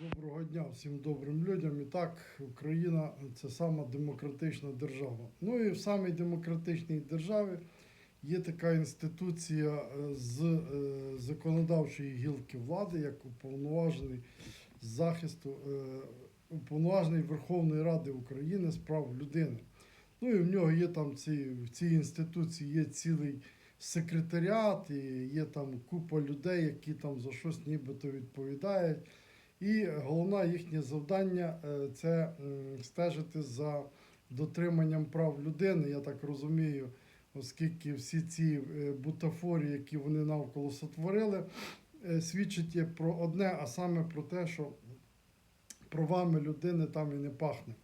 Доброго дня всім добрим людям. І так, Україна це сама демократична держава. Ну і в самій демократичній державі є така інституція е, з е, законодавчої гілки влади, як уповноважений з захисту, е, уповноважений Верховної Ради України з прав людини. Ну і в нього є там ці, в цій інституції є цілий секретаріат, і є там купа людей, які там за щось нібито відповідають. І головне їхнє завдання е, це стежити за дотриманням прав людини. Я так розумію, оскільки всі ці е, бутафорії, які вони навколо сотворили, е, свідчать про одне, а саме про те, що правами людини там і не пахне.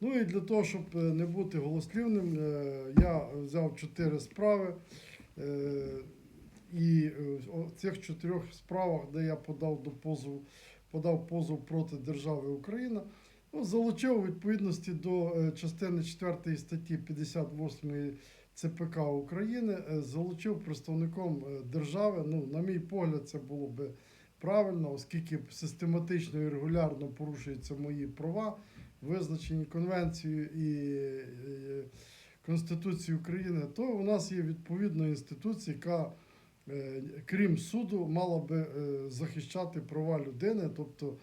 Ну і для того, щоб не бути голослівним, я взяв чотири справи. І в цих чотирьох справах, де я подав до позову, подав позов проти держави Україна, ну, залучив у відповідності до е, частини 4 статті 58 ЦПК України, е, залучив представником е, держави. Ну, на мій погляд, це було би правильно, оскільки систематично і регулярно порушуються мої права, визначені Конвенцією і Конституцією України, то у нас є відповідна інституція, яка крім суду, мала би е, захищати права людини, тобто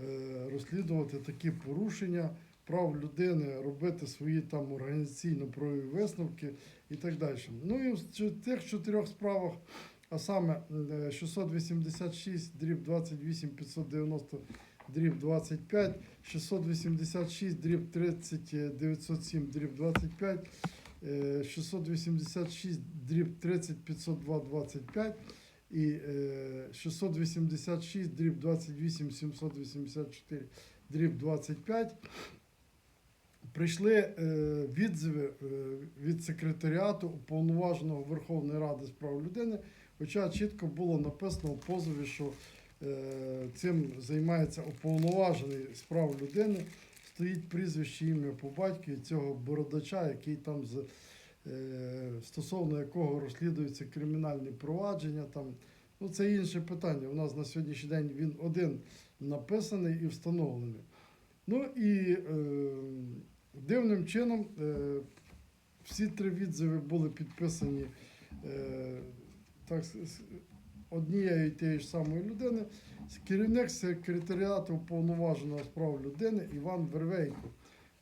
е, розслідувати такі порушення прав людини, робити свої там організаційно-правові висновки і так далі. Ну і в тих чотирьох справах, а саме е, 686 дріб 28 590 дріб 25, 686 дріб 30 е, 907 дріб 25, е, 686 дріб 30 502 25 і е, 686 дріб 28 784 дріб 25. Прийшли е, відзиви е, від секретаріату уповноваженого Верховної Ради з прав людини, хоча чітко було написано в позові, що е, цим займається уповноважений з прав людини. Стоїть прізвище ім'я по батькові цього бородача, який там з, е, стосовно якого розслідуються кримінальні провадження. Там. Ну, це інше питання. У нас на сьогоднішній день він один написаний і встановлений. Ну і е, дивним чином е, всі три відзиви були підписані е, так, с- тієї ж самої людини. Керівник секретаріату уповноваженого з прав людини Іван Вервейко.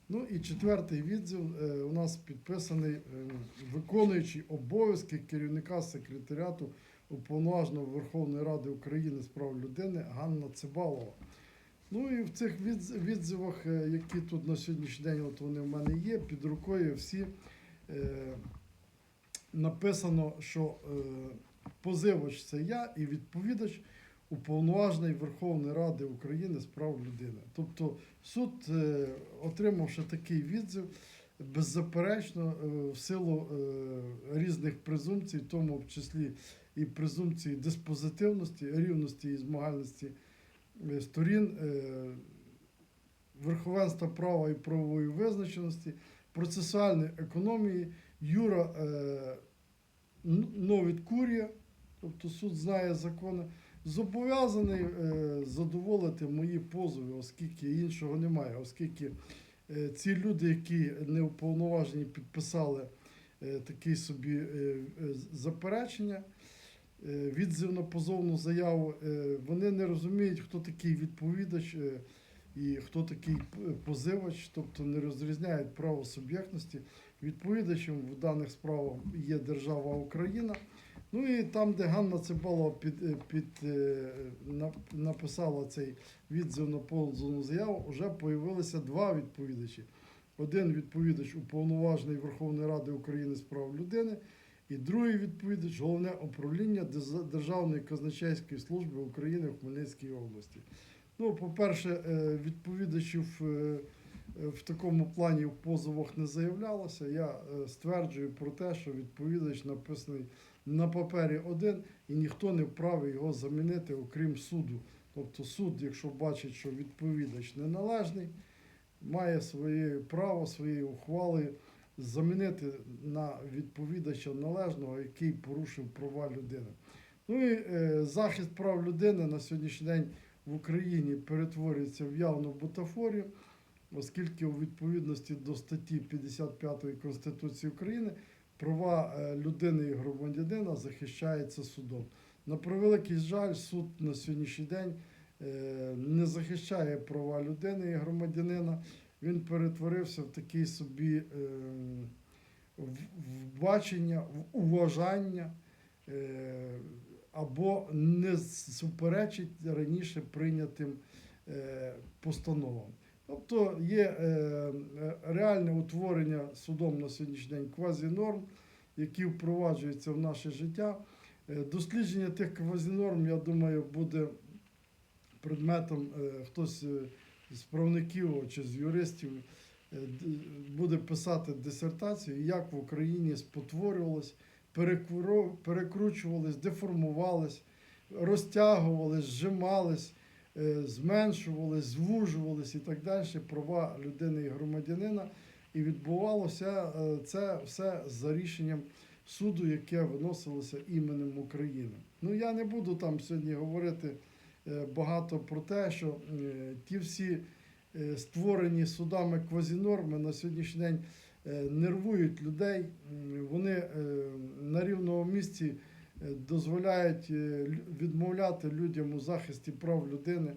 Ну і четвертий відзив е, у нас підписаний е, виконуючий обов'язки керівника секретаріату уповноваженого Верховної Ради України з прав людини Ганна Цибалова. Ну і в цих відзивах, е, які тут на сьогоднішній день, от вони в мене є, під рукою всі е, написано, що е, позивач це я і відповідач уповноважений Верховної Ради України з прав людини. Тобто суд, е, отримавши такий відзив, беззаперечно, е, в силу е, різних презумпцій, в тому в числі і презумпції диспозитивності, рівності і змагальності сторін, верховенства права і правової визначеності, процесуальної економії, Юра Новід Курія, тобто суд знає закони, зобов'язаний е, задоволити мої позови, оскільки іншого немає, оскільки е, ці люди, які не уповноважені, підписали е, такий собі е, е, заперечення, е, відзив на позовну заяву, е, вони не розуміють, хто такий відповідач е, і хто такий позивач, тобто не розрізняють право суб'єктності. Відповідачем в даних справах є держава Україна. Ну і там, де Ганна Цибалова під, е, під, е, написала цей відзив на позовну заяву, вже появилися два відповідачі. Один відповідач уповноважений Верховної Ради України з прав людини, і другий відповідач головне управління Державної казначейської служби України в Хмельницькій області. Ну, по-перше, е, відповідачів в такому плані в позовах не заявлялося. Я стверджую про те, що відповідач написаний на папері один, і ніхто не вправі його замінити, окрім суду. Тобто суд, якщо бачить, що відповідач неналежний, має своє право своєю ухвалою замінити на відповідача належного, який порушив права людини. Ну і е, захист прав людини на сьогоднішній день в Україні перетворюється в явну бутафорію, оскільки у відповідності до статті 55 Конституції України права е, людини і громадянина захищаються судом. На превеликий жаль, суд на сьогоднішній день е, не захищає права людини і громадянина. Він перетворився в такий собі ем, в бачення, в уважання е, або не суперечить раніше прийнятим постановам. Тобто є е, реальне утворення судом на сьогоднішній день квазінорм, які впроваджуються в наше життя. Е, Дослідження тих квазінорм, я думаю, буде предметом е, хтось з правників чи з юристів буде писати дисертацію, як в Україні спотворювалось, перекру- перекручувались, деформувались, розтягувались, е, зменшувались, звужувались і так далі права людини і громадянина. І відбувалося е, це все за рішенням суду, яке виносилося іменем України. Ну я не буду там сьогодні говорити е, багато про те, що ті всі створені судами квазінорми на сьогоднішній день нервують людей. Вони на рівному місці дозволяють е, відмовляти людям у захисті прав людини.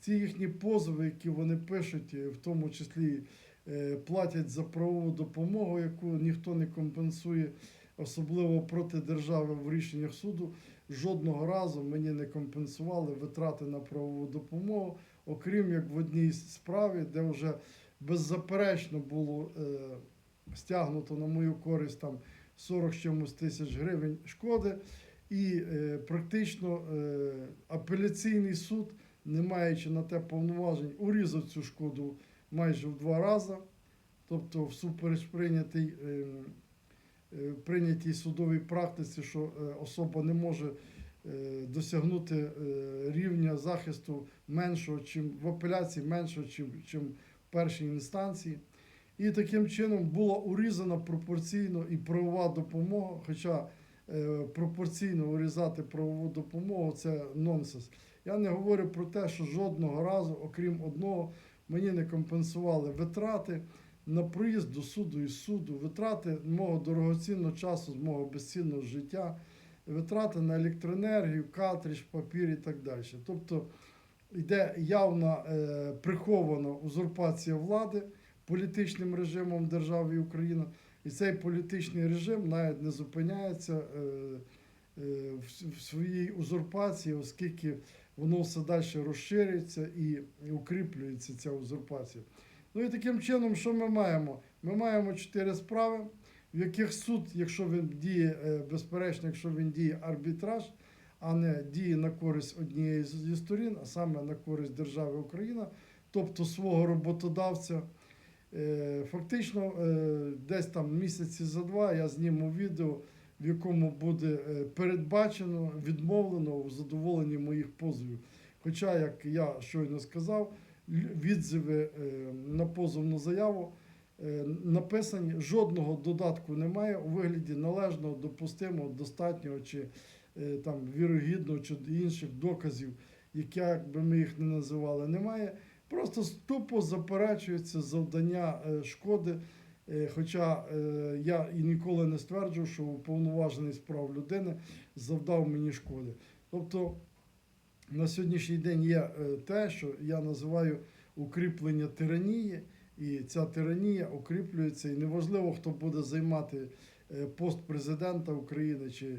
Ці їхні позови, які вони пишуть, е, в тому числі е, платять за правову допомогу, яку ніхто не компенсує, особливо проти держави в рішеннях суду. Жодного разу мені не компенсували витрати на правову допомогу, окрім як в одній справі, де вже беззаперечно було е, стягнуто на мою користь там 40 з чимось тисяч гривень шкоди, і е, практично е, апеляційний суд, не маючи на те повноважень, урізав цю шкоду майже в два рази. Тобто, всупереч прийнятій, е, прийнятій судовій практиці, що особа не може досягнути рівня захисту меншого, чим в апеляції меншого, чим, чим в першій інстанції. І таким чином була урізана пропорційно і правова допомога. Хоча пропорційно урізати правову допомогу це нонсенс. Я не говорю про те, що жодного разу, окрім одного, мені не компенсували витрати на приїзд до суду і суду, витрати мого дорогоцінного часу з мого безцінного життя, витрати на електроенергію, картридж, папір і так далі. Тобто йде явна е, прихована узурпація влади політичним режимом держави Україна. І цей політичний режим навіть не зупиняється е, е, в, своїй узурпації, оскільки воно все далі розширюється і укріплюється ця узурпація. Ну і таким чином, що ми маємо? Ми маємо чотири справи, в яких суд, якщо він діє, е, безперечно, якщо він діє арбітраж, а не діє на користь однієї зі сторін, а саме на користь держави Україна, тобто свого роботодавця. Е, Фактично, е, десь там місяці за два я зніму відео, в якому буде е, передбачено, відмовлено у задоволенні моїх позовів. Хоча, як я щойно сказав, відзиви на позовну заяву написані, жодного додатку немає у вигляді належного, допустимого, достатнього чи там вірогідного чи інших доказів, як би ми їх не називали, немає. Просто тупо заперечується завдання е, шкоди. Е, Хоча е, я і ніколи не стверджував, що уповноважений з прав людини завдав мені шкоди. Тобто на сьогоднішній день є те, що я називаю укріплення тиранії, і ця тиранія укріплюється, і неважливо, хто буде займати пост президента України чи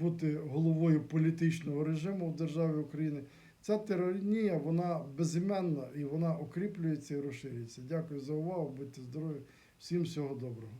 бути головою політичного режиму в державі України. Ця тиранія, вона безіменна і вона укріплюється і розширюється. Дякую за увагу, будьте здорові, всім всього доброго.